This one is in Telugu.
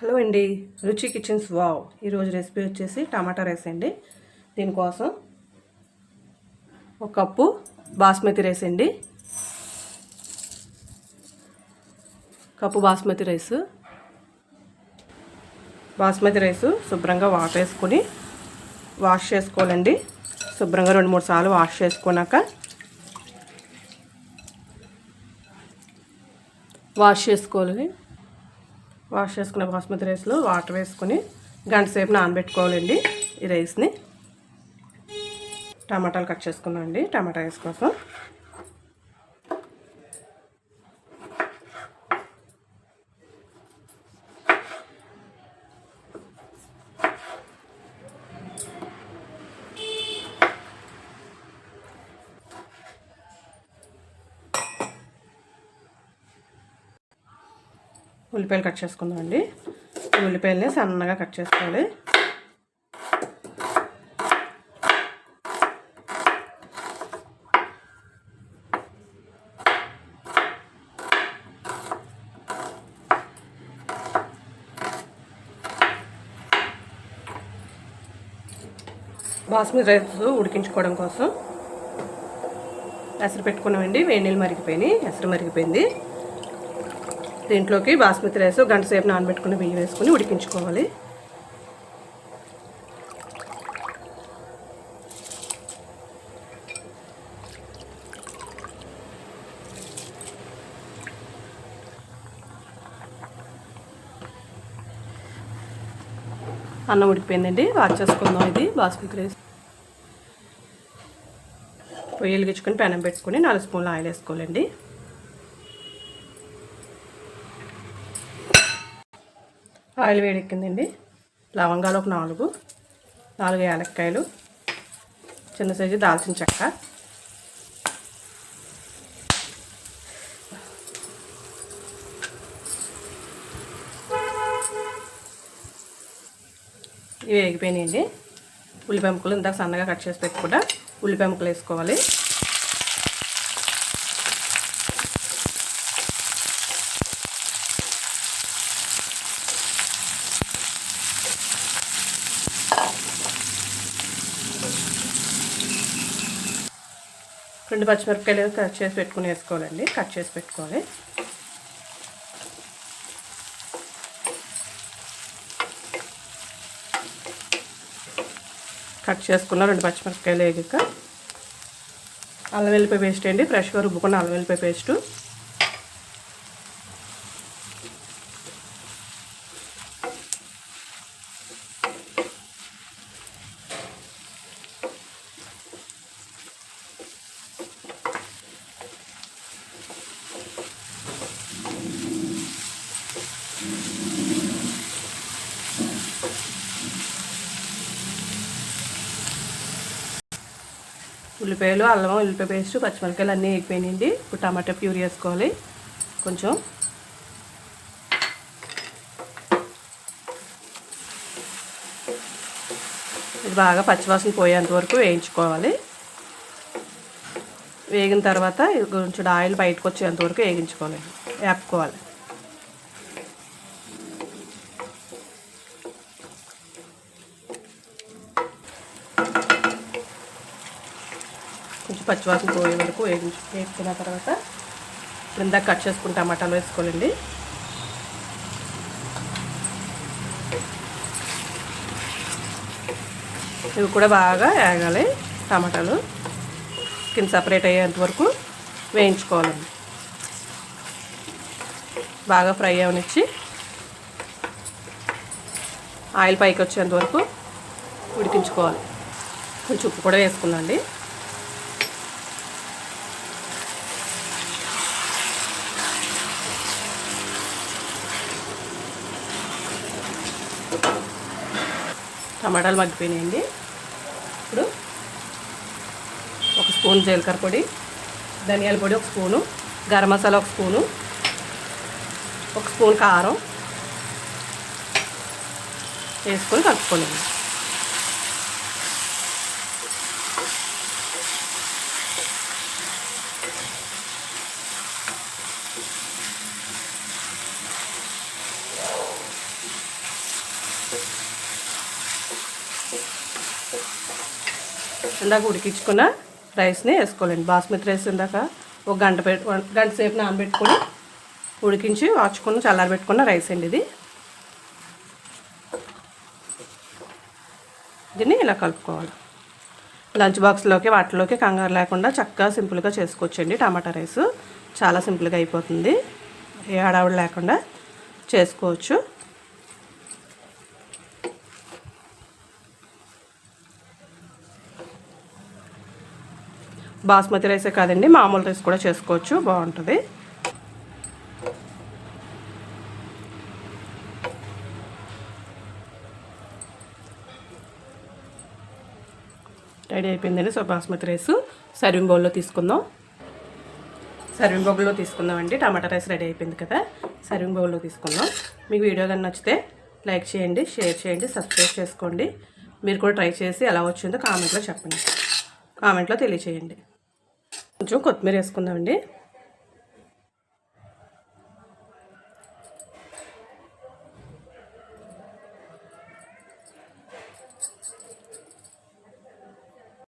హలో అండి రుచి కిచెన్స్ వావ్. ఈరోజు రెసిపీ వచ్చేసి టమాటా రైస్ అండి. దీనికోసం ఒక కప్పు బాస్మతి రైస్ అండి. Cup basmati rice. Basmati rice శుభ్రంగా వాటర్ వేసుకొని వాష్ చేసుకోవాలండి. శుభ్రంగా రెండు మూడు సార్లు వాష్ చేసుకున్నాక వాష్ చేసుకోవాలి. వాష్ చేసుకున్న బాస్మతి రైస్లో వాటర్ వేసుకుని గంట సేపు నానబెట్టుకోవాలండి ఈ రైస్ని. టమాటాలు కట్ చేసుకున్నాం అండి టమాటా రైస్ కోసం ఉల్లిపాయలు కట్ చేసుకుందామండి ఉల్లిపాయలని సన్నగా కట్ చేసుకోవాలి. బాస్మతి రైస్ ఉడికించుకోవడం కోసం ఎసరు పెట్టుకున్నామండి. వేడి నీళ్ళు మరిగిపోయినాయి. ఎసరు మరిగిపోయింది. దీంట్లోకి బాస్మతి రైస్ గంట సేపు నానబెట్టుకుని బియ్యం వేసుకుని ఉడికించుకోవాలి. అన్నం ఉడికిపోయిందండి. వాచ్ చేసుకుందాం ఇది బాస్మతి రైస్. పొయ్యి వెలిగించుకొని పెనం పెట్టుకొని నాలుగు స్పూన్లు ఆయిల్ వేసుకోవాలండి. ఆయిల్ వేడెక్కిందండి. లవంగాలు ఒక నాలుగు నాలుగు యాలక్కాయలు చిన్న సైజు దాల్చిన చెక్క. ఇవి వేగిపోయినాయండి. ఉల్లిపాయ ముక్కలు ఇందాక సన్నగా కట్ చేసి పెట్టుకుంటా ఉల్లిపాయ వేసుకోవాలి. రెండు పచ్చిమిరపకాయలు కట్ చేసి పెట్టుకుని వేసుకోవాలండి. కట్ చేసి పెట్టుకోవాలి కట్ చేసుకున్న రెండు పచ్చిమిరపకాయలు వేగాక అల్లం వెల్లిపాయ పేస్ట్ అండి. ఫ్రెష్గా రుబ్బుకున్న అల్లం వెల్లిపాయ పేస్టు. ఉల్లిపాయలు అల్లం ఉల్లిపాయ పేస్ట్ పచ్చిమిరపకాయలు అన్నీ వేగిపోయినాయండి ఇప్పుడు టమాటా ప్యూరీ వేసుకోవాలి. కొంచెం. ఇది బాగా పచ్చివాసన పోయేంత వరకు వేయించుకోవాలి. వేగిన తర్వాత కొంచెం ఆయిల్ బయటకు వచ్చేంత వరకు వేగించుకోవాలి. వేపుకోవాలి. పచ్చివాసన పోయే వరకు వేగించు వేసుకున్న తర్వాత ఇందాక కట్ చేసుకుని టమాటాలు వేసుకోవాలండి. ఇవి కూడా బాగా వేగాలి టమాటాలు. కింద సపరేట్ అయ్యేంత వరకు వేయించుకోవాలండి. బాగా ఫ్రై అవనిచ్చి ఆయిల్ పైకి వచ్చేంత వరకు ఉడికించుకోవాలి. కొంచెం ఉప్పు కూడా వేసుకుందండి టమాటాలు మగ్గిపోయినాయండి. ఇప్పుడు ఒక స్పూన్ జీలకర్ర పొడి ధనియాల పొడి ఒక స్పూను గరం మసాలా ఒక స్పూను ఒక స్పూన్ కారం వేసుకొని కలుపుకోండి. ఇందాక ఉడికించుకున్న రైస్ని వేసుకోవాలండి. బాస్మతి రైస్ ఇందాక ఒక గంట పెట్టు గంట సేపు నానబెట్టుకొని ఉడికించి వాచుకుని చల్లారబెట్టుకున్న రైస్ అండి ఇది. దీన్ని ఇలా కలుపుకోవాలి. లంచ్ బాక్స్లోకి వాటిలోకి కంగారు లేకుండా చక్కగా సింపుల్గా చేసుకోవచ్చండి టమాటా రైస్. చాలా సింపుల్గా అయిపోతుంది. ఏ హడావుడు లేకుండా చేసుకోవచ్చు. బాస్మతి రైసే కాదండి మామూలు రైస్ కూడా చేసుకోవచ్చు బాగుంటుంది. రెడీ అయిపోయిందండి సో బాస్మతి రైస్ సర్వింగ్ బౌల్లో తీసుకుందాం. సర్వింగ్ బౌల్లో తీసుకుందామండి టమాటా రైస్ రెడీ అయిపోయింది కదా సర్వింగ్ బౌల్లో తీసుకుందాం. మీకు వీడియో కానీ నచ్చితే లైక్ చేయండి షేర్ చేయండి సబ్స్క్రైబ్ చేసుకోండి. మీరు కూడా ట్రై చేసి ఎలా వచ్చిందో కామెంట్లో చెప్పండి. కామెంట్లో తెలియచేయండి. కొంచెం కొత్తిమీర వేసుకుందామండి